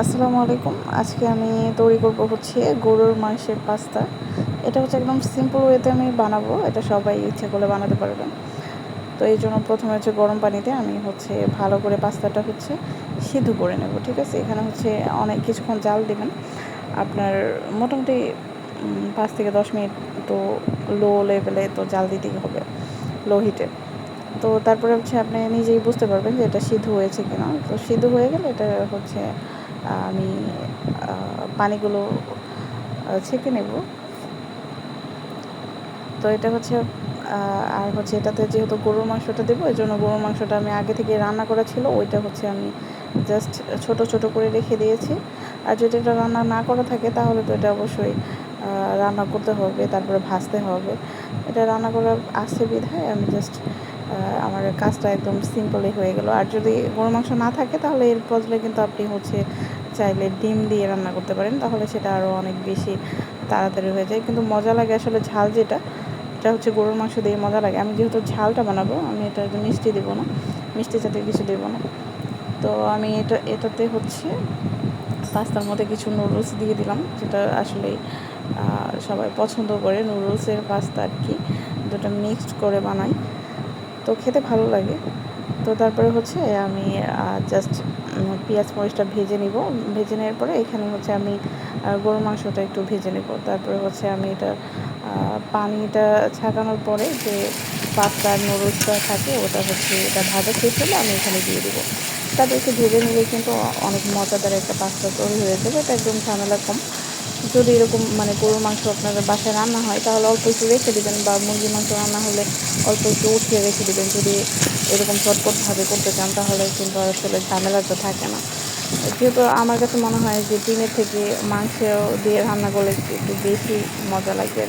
আসসালামু আলাইকুম। আজকে আমি তৈরি করব হচ্ছে গরুর মাংসের পাস্তা। এটা হচ্ছে একদম সিম্পল ওয়েতে আমি বানাবো। এটা সবাই ইচ্ছে করলে বানাতে পারবেন। তো এই জন্য প্রথমে হচ্ছে গরম পানিতে আমি হচ্ছে ভালো করে পাস্তাটা হচ্ছে সিদ্ধ করে নেব, ঠিক আছে? এখানে হচ্ছে অনেক কিছুক্ষণ জাল দেবেন। আপনার মোটামুটি পাঁচ থেকে দশ মিনিট তো লো লেভেলে তো জাল দিতেই হবে লো হিটে তো তারপরে হচ্ছে আপনি নিজেই বুঝতে পারবেন যে এটা সিদ্ধ হয়েছে কিনা। তো সিদ্ধ হয়ে গেলে এটা হচ্ছে আমি পানিগুলো ছেঁকে নেব। তো এটা হচ্ছে আর হচ্ছে এটাতে যেহেতু গরুর মাংসটা দেবো, এই জন্য গরুর মাংসটা আমি আগে থেকে রান্না করা ছিল, ওইটা হচ্ছে আমি জাস্ট ছোট ছোট করে রেখে দিয়েছি। আর যদি এটা রান্না না করা থাকে, তাহলে তো এটা অবশ্যই রান্না করতে হবে, তারপরে ভাজতে হবে। এটা রান্না করা আসছে বিধায় আমি জাস্ট আমার কাজটা একদম সিম্পলই হয়ে গেল। আর যদি গরু মাংস না থাকে, তাহলে এর বদলে কিন্তু আপনি হচ্ছে চাইলে ডিম দিয়ে রান্না করতে পারেন। তাহলে সেটা আরও অনেক বেশি তাড়াতাড়ি হয়ে যায়। কিন্তু মজা লাগে আসলে ঝাল যেটা, এটা হচ্ছে গরুর মাংস দিয়ে মজা লাগে। আমি যেহেতু ঝালটা বানাবো, আমি এটা মিষ্টি দেবো না। মিষ্টি জাতীয় কিছু দেবো না। তো আমি এটা, এটাতে হচ্ছে পাস্তার মধ্যে কিছু নুডলস দিয়ে দিলাম, যেটা আসলে সবাই পছন্দ করে। নুডলসের পাস্তা আর কি। দুটো মিক্সড করে বানাই। তো খেতে ভালো লাগে। তো তারপরে হচ্ছে আমি জাস্ট পেঁয়াজ মরিচটা ভেজে নিব। ভেজে নেওয়ার পরে এখানে হচ্ছে আমি গরুর মাংসটা একটু ভেজে নেব। তারপরে হচ্ছে আমি এটা পানিটা ছাকানোর পরে যে পাস্তার নুডলসটা থাকে ওটা হচ্ছে এটা ভাজা শেষ হলে আমি এখানে দিয়ে দেবো। তাদেরকে ভেজে নিলে কিন্তু অনেক মজাদার একটা পাস্তা তৈরি হয়ে যাবে। এটা একদম ঝামেলা কম। যদি এরকম মানে গরুর মাংস আপনাদের বাসায় রান্না হয়, তাহলে অল্প একটু রেখে দেবেন বা মুরগির মাংস রান্না হলে অল্প একটু উঠিয়ে রেখে দেবেন। যদি এরকম চটপটভাবে করতে চান, তাহলে কিন্তু আসলে ঝামেলা তো থাকে না। যেহেতু আমার কাছে মনে হয় যে ডিমের থেকে মাংস দিয়ে রান্না করলে একটু বেশি মজা লাগবে